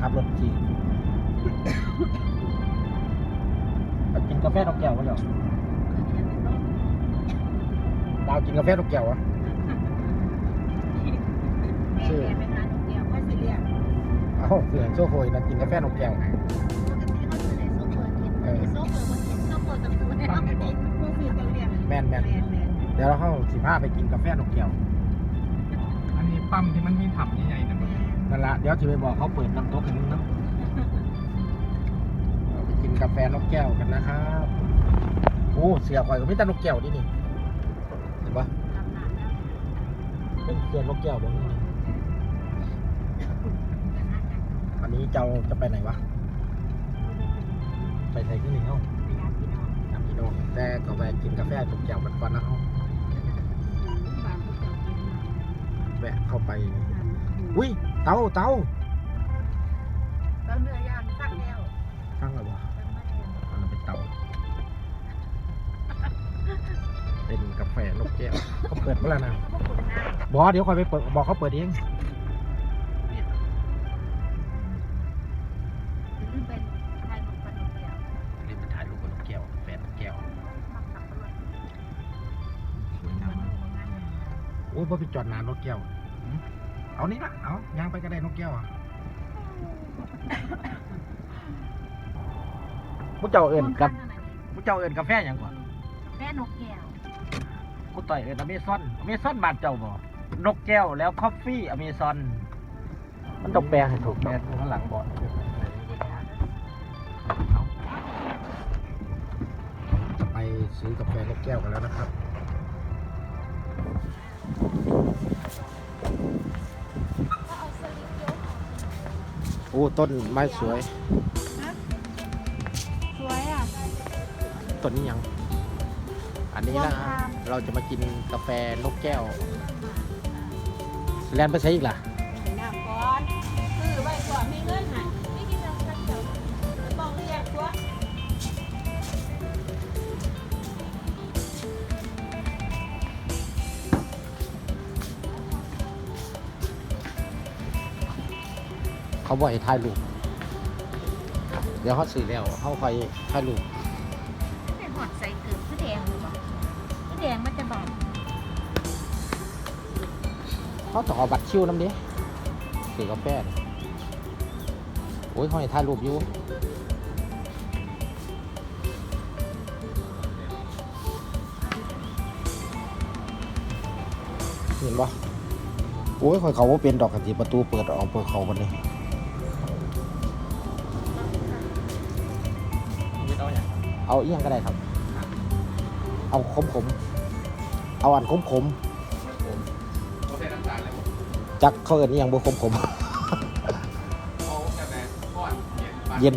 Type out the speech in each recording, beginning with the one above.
ขับรถขี่ไปกินกาแฟนกแก้วก็เหรอดาวกินกาแฟนกแก้ววะชื่อไปหาหนุ่มเดียวว่าสิเรียกเอ้าเสือโซ่โคยนะกินกาแฟนกแก้วปกติเขาซื้อในโซเฟอร์กินโซเฟอร์มากินโซเฟอร์กับตัวให้เขากินพวกคือต้องเรียกแม่นแม่นแม่นแม่นเดี๋ยวเราเข้าสิบห้าไปกินกาแฟนกแก้วอันนี้ปั๊มที่มันมีถับใหญ่ๆนะมั นั่นละเดี๋ยวจะไปบอกเขาเปิดน้ำโต๊ะกันน้ำเราไปกินกาแฟนกแก้วกันนะครับโอ้เสือข่อยก็ไม่แต่นกแก้วนี่นี่เห็นปะเป็นเสือนกแก้วบ้างอันนี้เจ้าจะไปไหนวะไปใส่ขึ้นหนึ่งเฮ้าระยะพี่น้ำพี่น้องแต่ก็แวะกินกาแฟนกแก้วกันก่อนนะเฮ้าแวะเข้าไปอุ้ย เตาเตาแล้วเนื้อย่างตั้งแล้วตั้งแล้ววะตั้งมาแล้วอันนั้นเป็นเตาเป็นกาแฟนกแก้วเขาเปิดเมื่อไหร่นะพวกคุณน่าบอกเดี๋ยวคอยไปเปิดบอกเขาเปิดเองหรือเป็นไทยหนุ่มปนุ่มเดียวรีบมาถ่ายรูปกับนกแก้วแฟนนกแก้วมักขับรถสวยงามมันมากดูงานโอ้ยพ่อไปจอดนานนกแก้วหืม เอานี่ละเอายางไปก็ได้นกแก้วอะมุเจ้าเอิญกับมุเจ้าเอิญกาแฟอย่างก่อนแม่นกแก้วกูต่อยเอิญอเมซอนอเมซอนบานเจ้าบ่นกแก้วแล้วคอฟฟี่อเมซอน มันต้องแปลให้ถูกแปลข้างหลังบอดจะไปซื้อกาแฟนกแก้วกันแล้วนะครับ อ้ต้นไม้สวย สวยอะ ต้นนี้ยัง อันนี้นะต้นปาล์มเราจะมากินกาแฟนกแก้วแลนไปใช้อีกล่ะน้ำก่อนซื้อไว้ก่อนมีเงินน่ะไเขาบอกให้ถ่ายรูปเดี๋ยวเขาซื้อแล้วเขาคอยถ่ายรูปเป็นหอดใส่เกลือคือแดงหรือเปล่าคือแดงมันจะบอกเขาต้องเอาบัตรคิวน้ำดิซื้อกาแฟนี่โอ้ยเขาให้ถ่ายรูปอยู่เห็นปะโอ้ยคอยเขาว่าเป็นดอกกันทีประตูเปิดออกเปิดเขาบันนี้ เอาเอียงก็ได้ครับ เอาขมขมๆเอาอันขมขมโอเคน้ำตาลเลยผมๆจักเขาเอินเอียงบ่ขมขมเอาแต่แบบก้อนๆเย็นเย็น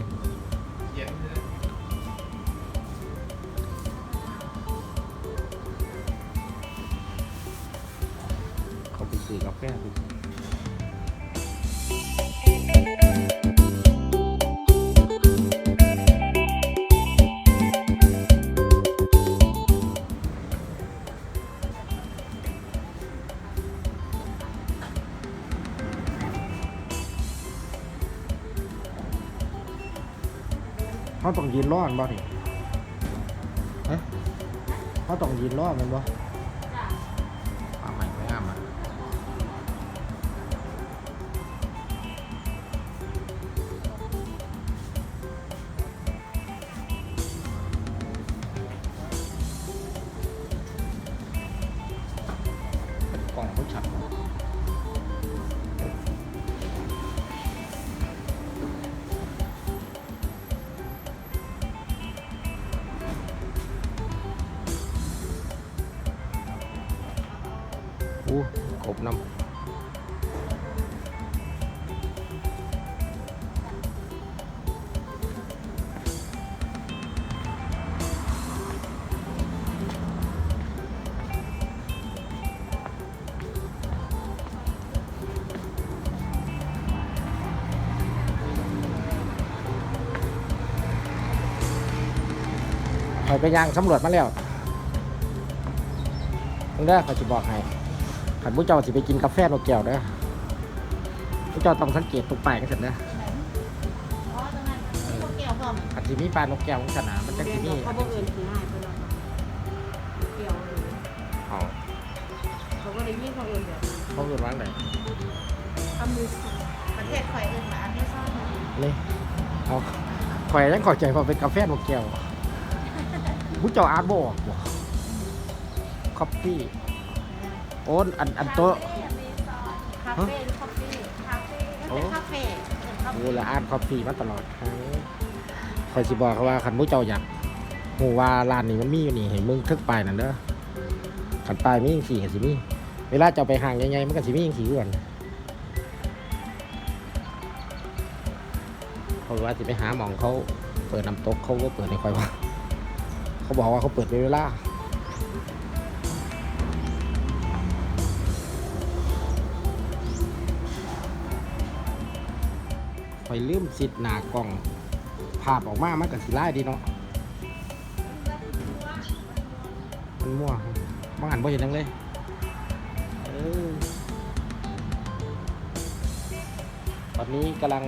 ต้องยืนรอดบ่นี่ฮะเขาต้องยืนรอดมันบ่ กบน้ำคอยไปยางสำรวจมาแล้วตรงนี้เขาจะบอกให้ ขันผู้เจ้าสิไปกินกาแฟนกแก้วเด้อผู้เจ้าต้องสังเกตตรงป้ายกันเสร็จนะอาจจะมีปลานกแก้วของสนามมันจะเรียสินมีเขาบอกเอิญคือง่ายเพื่อนเราเกี่ยวเลยอ๋อเขาก็เลยยิ่งเขาเอิญแบบเขาคือว่างไหนทำมือประเทศคอยเอิญมาอันนี้ซ่อนนี่เอาข่อยยังเขอใจว่าเป็นกาแฟนกแก้วผู้เจ้าอาร์ตบออกบ่คอฟฟี่โอ้อันอันโต๊ะ คาเฟ่หรือคาเฟ่คาเฟ่ก็เป็นคาเฟ่เอิญคาโอ้เฟ่ละอ่านคอฟฟี่มาตลอดคอยสิบอกเขาว่าคันผู้เจ้าอยากหูว่าร้านนี้มันมีอยู่นี่ให้มึงทึกไปนั่นเด้อขันไปมีอย่างสี่ก็สิมีเวลาจะเอาไปห่างยังไงมันก็สิมีอย่างสี่ก่อนเขาว่าสิไปหาหมองเขาเปิดน้ำตกเขาก็เปิดในคอยว่า เขาบอกว่าเขาเปิดเป็นเวลา อยลืมสิทธิ์หนากล่องภาพออกมามันก็สิไล่ดีเนาะมันมั่วบางอันบ่เห็นหยังเลยเออตอนนี้กำลัง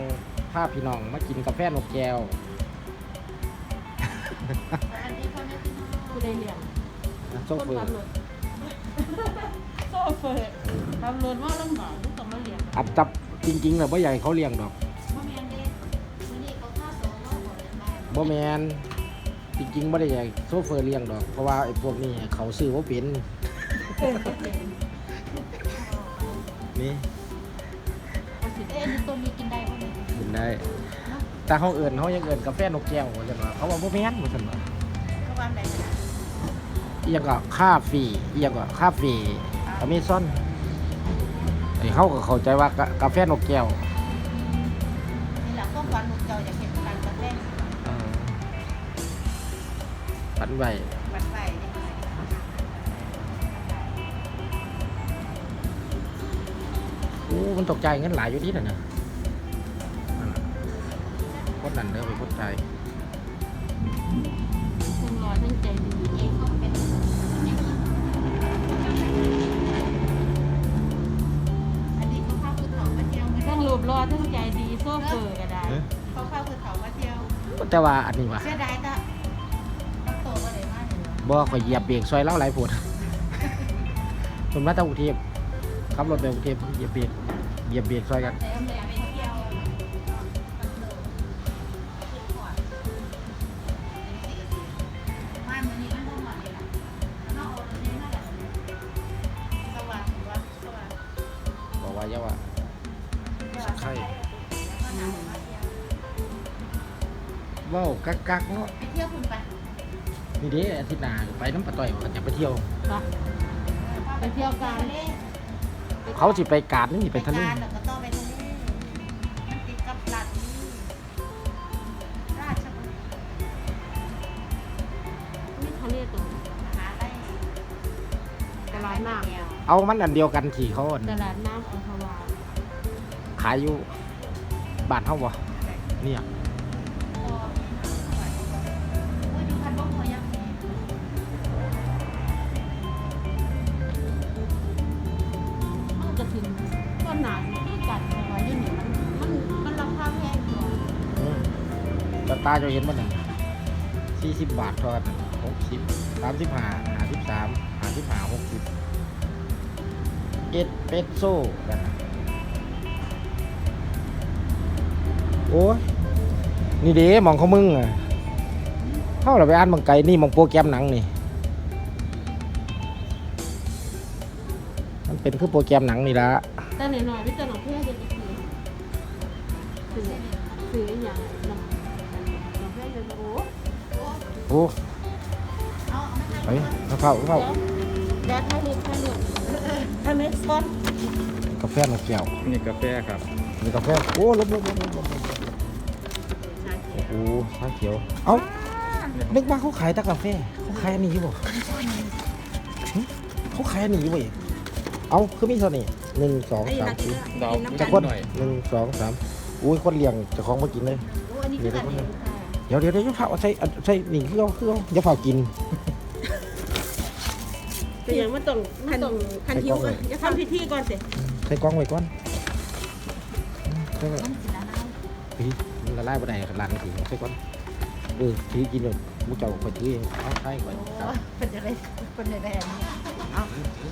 พาพี่น้องมากินกาแฟนกแก้วอันนี้เขาไม่ผู้ใดเลี้ยงโซเฟอร์ขับรถโซเฟอร์ขับรถว่าลำบากต้องมาเลี้ยงอัดจับจริงๆแล้วบ่อยากให้เขาเลี้ยงดอก บ่แมนจริงๆบ่ได้อยากให้โซเฟอร์เลี้ยงดอก เพราะว่าไอ้พวกนี้เขาซื้อว่าเป็นนี่เอาสิเอ๊ะนี่ตัวนี้กินได้บ่เนี่ยกินได้ แต่เขาเอิ้นเขายังเอิ้นกาแฟนกแก้วว่าซั่นว่าเขาว่าบ่แม่นว่าซั่นว่าเขาว่าไหนนะอีหยังก็ค่าฟรีอีหยังก็ค่าฟรีอเมซอนไอ้เขาก็เข้าใจว่ากะกาแฟนกแก้ว ฝันไว้วัดไฟนี่โอ้มันตกใจายเงินหลายอยู่นี่น่ะนะนั่นน่ะคนนั้นเด้อไปคนใจายคงรอทั้งใจดีเองก็เป็นอันนี้เขาเข้าคือเขามาเที่ยวทั้งรูปรอทั้งใจดีโซเฟอร์ก็ได้เขาเข้าคือเขามาเที่ยว แต่ว่าอันนี้ว่ะเสียดายแต่ต้ บ่ข่อยเหยียบเบรกซอยเล่าหลายผดส่วนมาจากกรุงเทพขับรถไปกรุงเทพเหยียบเบรกเหยียบเบรกซอยกันแต่ไม่อยากไปเที่ยวบ้านมันนี่มันต้องมาเลยล่ะนอกโอรนี่น่าจะสว่างว่าสว่างบอกว่าเยาว่าใครเว้ากักกักๆเนาะ นี่เด้อาทิตย์หน้าไปน้ำปลาต่อยว่าจะไปเที่ยวไปเที่ยวกันเลยเขาสิไปกาดนี่ไปทะเลการแล้วก็ต้องไปทะเลมันติดกับหลัดนี่ราชบุรีนี่ทะเลตรงมหาลัยตลาดน้เอามันอันเดียวกันที่เขาอั่นำตลาดน้ำอัมพวาขายอยู่บ้านเฮาบ่เนี่ย ตาตาจะเห็นมันน่ะสี่สิบบาททอดหกสิบสามสิบห้าห้าสิบสามห้าสิบห้าหกสิบเอสเปสโซ่กันโอ้ยนี่เด้มองเขามึงอะเข้าเราไปอ่านบางไกลนี่มองโปรแกรมหนังนี่ มันเป็นคือโปรแกรมหนังนี่ละแต่หน่อยๆพี่จะหนองเพื่อจะอีกทีถือถืออย่าง อ้เอาเอามาไปเข้าเข้าเข้าแดดให้ลูกให้ลูกทำให้ซอสกาแฟนกแก้วนี่กาแฟครับมีกาแฟโอ้ลบลบลบลบลบโอ้ชาเขียว เอ้านึกว่าเขาขายแต่กาแฟเขาขายอันนี้อยู่บ่หึเขาขายอันนี้อยู่บ่เองเอ้าคือมีเท่านี้หนึ่งสองสามสี่ดาวจะคนหนึ่งสองสามอุ้ยคนเลี้ยงเจะของมากินเลยโอ้อันนี้คืออันนี้เดี๋ยวเดี๋ยวเดี๋ยวอย่าเผาเอาใส่เอาใส่นี่คือเอาคือเอาอย่าเผากิน แต่ยังมันต้องมันต้องคันทิ้วก่อนจะทำพิธีก่อนสิใส่กล้องไว้ก่อนใส่ไว้มันสิละลายเฮ้ยมันละลายบ่ได้หลังสิใส่ก่อนเออถือกินเลยมูเจ้าคอยถือเอาใช่ก่อนโอ้เป็นอะไรเป็นอะไรอันนี้เอา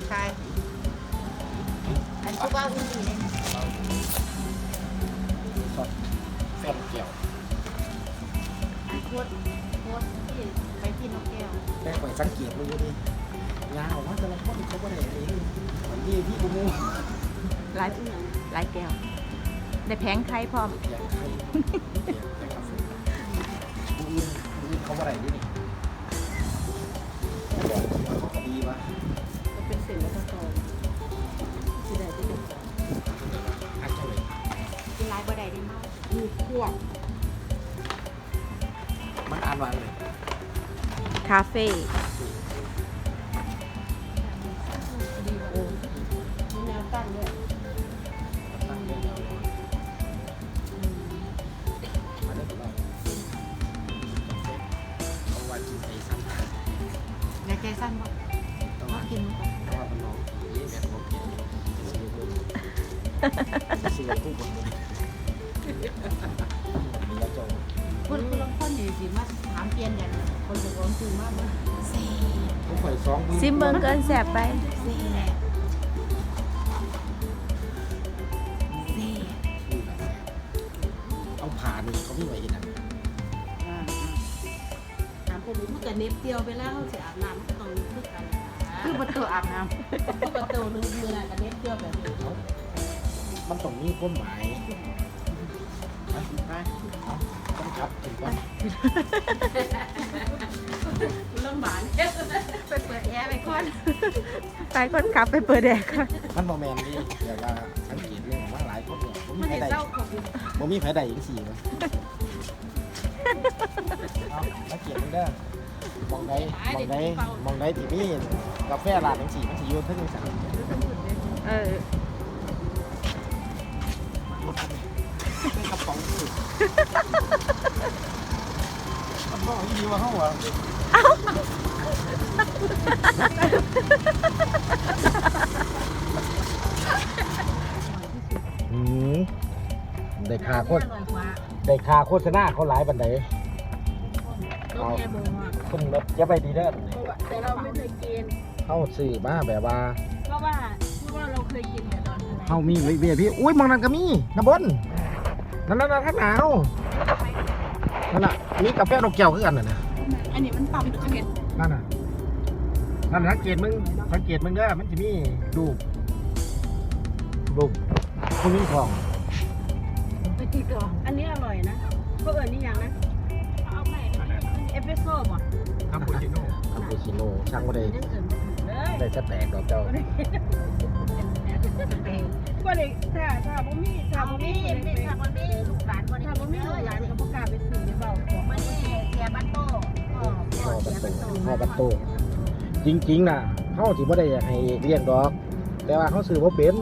ใช่อันที่ว่าอุ่นดีเลยสดแฟนเกี่ยว อันโคตรโคตรที่ไปที่นกแก้วแต่คอยสังเกตมันอยู่ดิยาวว่าแต่ละคนเขาบ่ได้อะไรนี่พี่กูมูหลายหลายแก้วได้แผงไข่พร้อมอยากให้แต่กาแฟกูอื่นกูอื่นเขาบ่ได้ดินี่ ค กันคนละคนคือมากบ่สิผมข่อยสองมือซิมเบิ่งเกินแสบไปสิแหละสิเอาผ่านี่เขาไม่ไหวนะอ่าถามคนรู้มันกับเน็บเดียวไปแล้วเขาจะอาบน้ำมันก็ต้องนึกกันนะคือประตูอาบน้ำคือประตูนึงมือกับเน็บเดียวแบบนี้มันต้องมีความหมายไป ไปเอาต้องขับถึงก่อนลำบากไปเปิดแอร์ไปก่อนไปคนขับไปเปิดแอร์ก่อนมันบ่แมนนี่เดี๋ยวว่าสังเกตเรื่องว่าหลายคนเนี่ยผมมีมันไผเห็นใดเจ้าของผมมีไผใดอีกสี่มั้ยเอาสังเกตมันเด้อมองใดมองใดมองใดที่มีกาแฟร้านจังสี่มันสิอยู่เทั้งจังซั่นเออเป็นกระป๋องสิมั นบอกอีดีว่าเฮาอะอืมได้ค่าโฆษอร่อยกว่าได้ค่าโฆษณาเขาหลายบันไดต้องแค่โบอะคุณรถจะไปดีเด้อแต่เราไม่เคยกินเข้าสื่อมาแบบว่าเพราะว่าเพราะว่าเราเคยกินแต่ตอนนั้นเฮามีเบียร์พี่ อุ้ยมองนั่นก็มีน้ำบนนั่นนั่นนั่นข้างหนาว นั่นน่ะมีกาแฟนกแก้วคือกันน่ะนะอันนี้มันปั๊มจะเห็นนั่นน่ะนั่นสังเกตมึงสังเกตมึงเด้อมันจะมีรูปรูปคุณยิ่งทองไปติดก่อนอันนี้อร่อยนะเพราะเอิญนี่ยังนะเอาใหม่เอสเปรสโซ่ป่ะคาปูชิโน่คาปูชิโน่ช่างบ่ได้นั่นเอิญเลยได้จะแตกดอกเจ้าก็เลยถ้าถ้าบ่มีถ้าบ่มีถ้าบ่มีลูกหลานบ่ถ้าบ่มีลูกหลานก็ พ่อบัตโตพ่อบัตโตจริงๆน่ะเฮาสิบ่ได้อยากให้เลี้ยงดอก แต่ว่าเขาซื้อบ่เป็น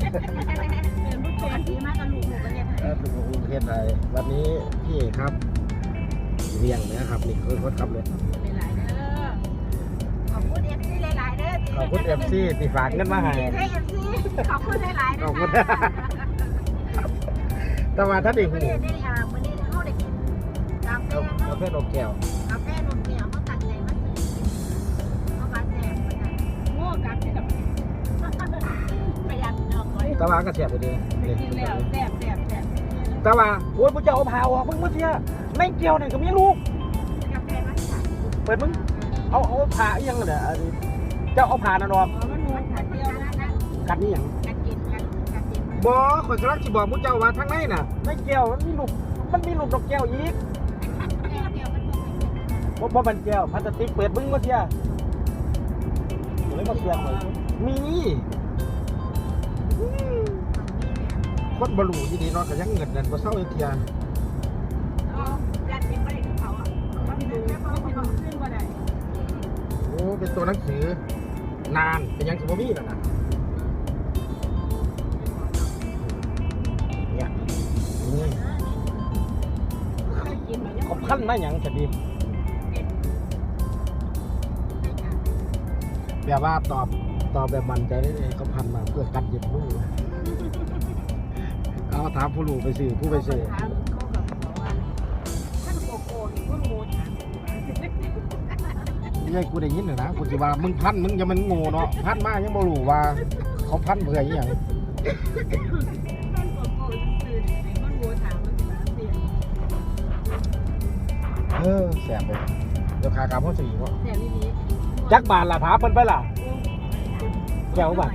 เป็นผู้เป็นที่มากกับลูกหนูก็เนี่ยเออเป็นคนประเทศไทยวันนี้พี่เอกครับเลี้ยงนะครับนี่คือคนขับเลยหลายๆเด้อขอบคุณเอฟซีหลายๆเด้อขอบคุณเอฟซีที่ฝากเงินมาให้ให้เอฟซีขอบคุณหลายๆขนะอบคุณคะแต่ว่าถ้าได้มื้หูอนี้ได้อ่ามื้อนี้เฮาได้กินกาแฟเอาเนาะกาแฟนกแก้วกาแฟนม เนียวเขาตั้งใจมาซื้อเพราะว่าแซ่บเหมือนกันโง่กัดที่กับประหยัดดอกไว้ต่ว่าก็เสียบไปดีกินแล้วแซ่บแซ่บแซ่บต่ว่าโอ้ยมึงจะเอาผ่าออกมึงมึงเสียไม่เกี่ยวเนี่ยก็มีลูกกาแฟมาจากเปิดมึงเอาเอาผ่าอีหยังเนี่ยอันนี้เจ้าเอาผ่านั่นออกอ๋อมันนวลขาเดียวนะกัดนี่ยังกันกินกันกันกินบ่ข่อยกำลังสิบอกมึงเจ้าว่าทางในน่ะ ไม่เกี่ยวมันมีลูกมันมีลูกนกแก้วอีก บ่เป็นบ่บ่มันแก้วพลาสติกเปิดมึงมาเสียเลยมาเสียข่อยมีอืมคนบรูที่ดีเนาะก็ยังเงินนั่นบ่เศร้าอีกเทียอ๋อยันกินบ่ได้กับเขาอะมันดูมันดูขึ้นบ่ได้โอ้เป็นตัวหนังสือนานเป็นยังสิบ่มีนั่นน่ะเนี่ยนี่เคยกินมันยังเขาพันมาหยังจะดี แบบว่าตอบตอบแบบมั่นใจได้เลยเขาพันมาเพื่อกันเย็บมือเอาถามผู้รู้ไปซื้อผู้ไปซื้อถามเขากับบอกว่าท่านโกโก้นี่พวคนโง่ถามไม่ใช่กูได้ยินเหรอนะกูสิว่ามึงพันมึงอย่ามันโง่เนาะพันมายังบ่รู้ว่า เขาพันเพื่ออีหยังคนโง่ซื่อๆคนโง่ถามมันสิว่าเสียเออแสบเลยเดี๋ยวขากลับเขาสี่วะเสียนี่นี้ จักบาทล่ะถามเพิ่นไปล่ะแก้วบาท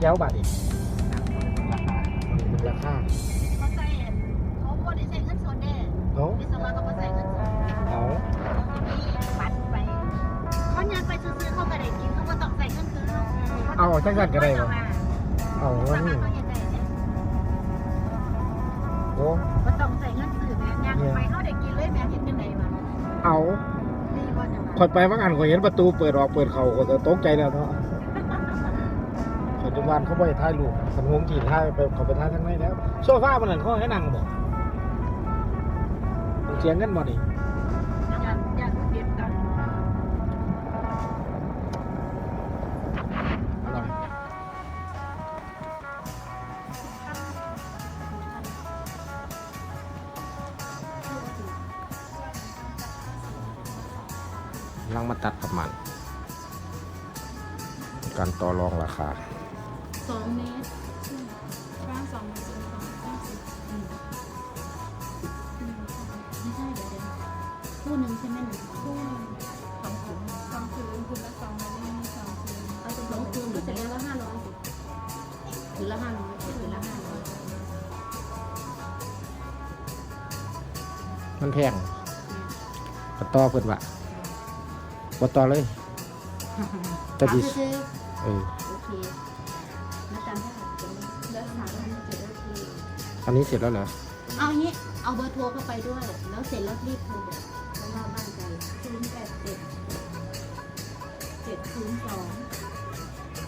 แก้วบาทอีกราคาเขาใส่เขาบ่ได้ใส่เงินสดเด้เอาวิศวะเขาบ่ใส่เงินสดเอาปัดไปเขายังไปซื้อๆเขาก็ได้กินเขาบ่ต้องใส่เงินคืนเนาะเอาจังสันก็ได้บ่เอาเอาว่าว่านี่นี่เขาเฮ็ดได้เนี่ยโอ้บ่ต้องใส่เงินซื้อแม่ย่างไปเขาได้กินเลยแม่เฮ็ดจังได๋วะเอาดีบ่จัง คอยไปว่างานคอยเห็นประตูเปิดออกเปิดเข่าก็จะตกใจแล้วเนาะปัจจุบันเขาไปท่ายรูปคันหงที่ถ่ายไปเขาไปท่ายทั้งในแล้ว โซฟามันนั่นเขาให้นั่งบอกเสียงกันบ่นี่ ลังมาตัดกับมันการต่อรองราคาสองเมตรกว้างสองเมตรสูงสองเก้าสิบอืมอืมไม่ใช่เดี๋ยวเดี๋ยวคู่หนึ่งใช่ไหมหนึ่งคู่หนึ่งสองผืนสองผืนคุณละสองมาเล่นสองผืนเอาเป็นสองผืนก็จะเรียกว่าห้าร้อยผืนละห้าร้อยผืนละห้าร้อยมันแพงก็ต่อเพิ่นว่า บ่ต่อเลยแต่ดิถามซื้อเออๆโอเคมาจำได้แล้วถามว่ามันจะโอเคอันนี้เสร็จแล้วเหรอเอางี้เอาเบอร์โทรเข้าไปด้วย แล้วเสร็จแล้วรีบโทรบอกเพราะว่าบ้านไกลศูนย์แปดเจ็ดเจ็ดศูนย์สอง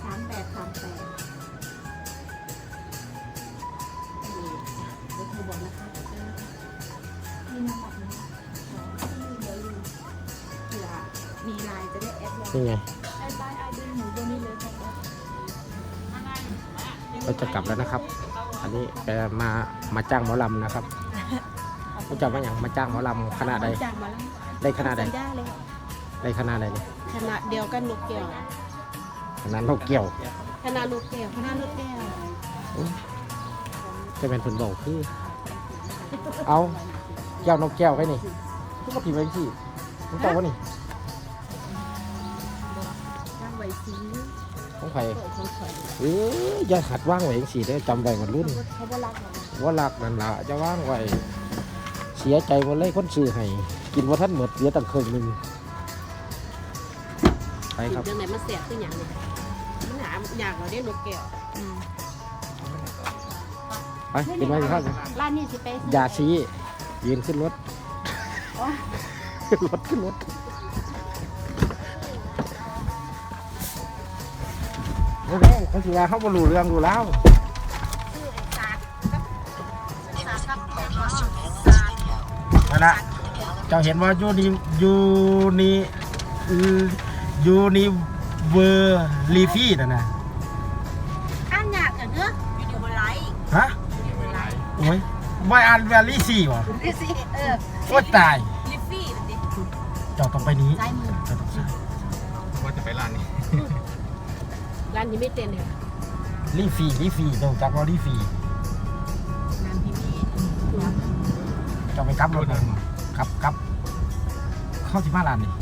สามแปดสามแปดนี่เบอร์โทรบอกนะคะนี่นะบอกนะ น์นี่ไงแอดไลน์ไอดีหนูตัวนี้เลยค่ะก็จะกลับแล้วนะครับ อันนี้แกมามาจ้างหมอลำนะครับรู้จักว่าอย่างมาจ้างหมอลำขนาดใดจากมาแล้วได้ขนาดใดสัญญาเลยได้ขนาดใดเนี่ยขนาดเดียวกันลูกแก้วขนาดนกเกี่ยวขนาดลูกแก้วขนาดลูกแก้วจะเป็นผลบอกคือ เอาแก้วนกแก้วไว้นี่ทุกคนถีบไว้ที่ต้องเจ้าวะนี่ ของใครเปิดของข่อยเอ้ยอย่าหัดว่างไว้เองสิได้อจำไว้มันรุ่นเขาบ่รักหรอกว่ารักนั่นละจะว่างไว้เสียใจหมดเลยคนซื้อให้กินว่าท่านหมดเสียตั้งครึ่งหนึงไปครับ เรื่องไหนมันเสียขึ้นอย่างนี้มันหาอยากเราได้ลูกแก้วอืมไปกินไว้ครับร้านนี้สิไปซื้อย่าชี้ยืนขึ้นรถอ๋อขึ้นรถขึ้นรถ โอเคเขาสิว่าเขาบรรู้เรื่องดูแล้วชื่อไอ้สากกับสากกับแม่ก็สากนั่นละเจ้าเห็นว่ายูนียูนียูนีเวอร์ลีฟี่นั่นนะอ่านยากกันเด้ออยู่อยู่บนไลฟ์ฮะโอ้ยไม่อ่านแวลลี่สี่วะดิสิเออโอ้ยตายลิฟฟี่มันดิเจ้าต้องไปนี้านที่ไม่เต็นเนี่ยลีฟี่ลีฟี่เจ้าจักว่าลีฟี่ร้านที่มีเจ้าไปกลับรถผมครับครับเข้าที่มาร้านนี่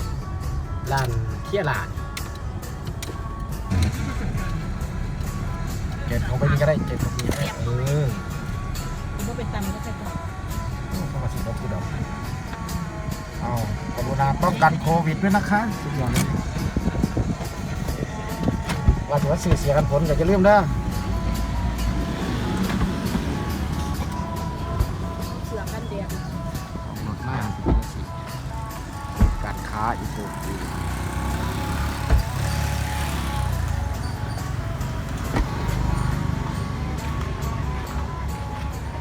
ร้านเที่ยร้านเก็บเขาไปนี่ก็ได้เก็บเขาไปนี่ก็ได้เออผมว่าเป็นตำก็จะต่อเข้ามาสิบคือดอกเอากรุณาป้องกันโควิดด้วยนะคะสุดยอดเลย ว่าถือว่าสื่อเสียกันผลก็จะลืมเด้อเสือกันแดดหมดมากการค้าอีกตัว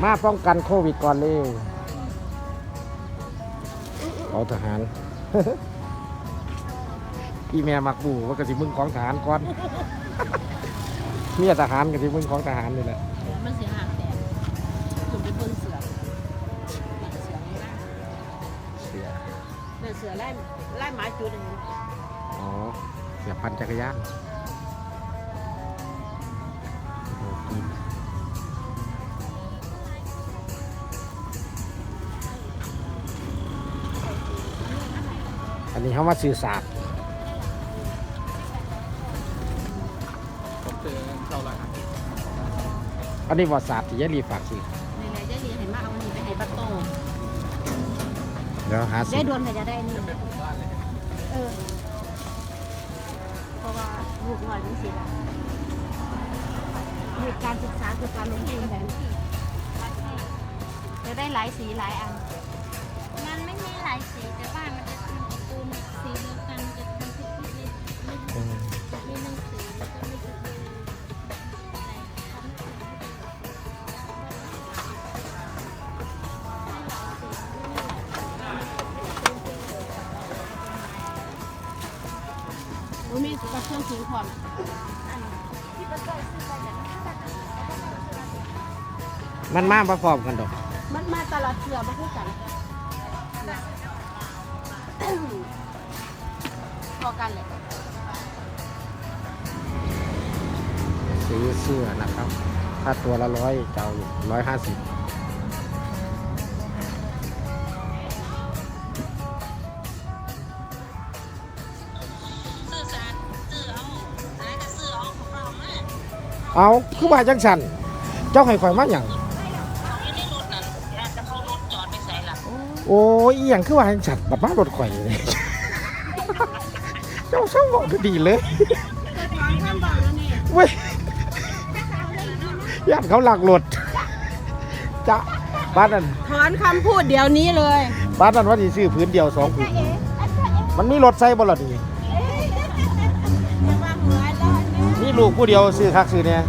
มาป้องกันโควิดก่อนเลยเอาทหารอีแม่มักบูว่ากะสิมึงของทหารก่อน มียทหารกะสิมึงของทหารนี่แหละเสือมันเสียหางแตกจุ่มไปบนเสือเสือไม่ได้เสือไล่ไล่หมาจุดอย่างนี้อ๋อ เสียบพันจักรยานโอ้กินอันนี้เขามาสื่อสาร อันนี้วอสาบที่ยายรีฝากสิในไหนจะเรียนเห็นมาเอาอันนี้ไปให้บัตโตเดี๋ยวหาสิได้ดวนก็จะได้นี่เป็นหมู่บ้านเลยเออเพราะว่าลูกหน่อยมันสิละมีการศึกษาคือการลงทุนแบบจะได้หลายสีหลายอัน มันไม่มีหลายสีแต่ว่ามันจะทำปูนสีเดียว กับเครื่องคิงพร้อมมันมาประกอบกันดอก มันมาตลอดเสือมาคู่กันพอกันเลยซื้อเสื้อนะครับ ถ้าตัวละร้อยเจ้าร้อยห้าสิบ เอาคือว่าจังสันเจ้าให้ข่อยมาอย่างของอยู่ในรถนั่นแล้วจะเขารถจอดไปใส่ละโอ้ยอหย่างคือว่าจังสันบัดมารถข่อยเลย เจ้าเศร้าบอกดีเลยถอนคำบอกแล้วนี่เว้ยญาติเขาหลักรถจะบ้านนั้นถอนคำพูดเดี๋ยวนี้เลย บ้านนั้นว่าสิซื้อพื้นเดียวสองพื้นมันมีรถใส่บ่ล่ะนี่ ลูกผู้เดียวซื้อคักซื้อเนี่ย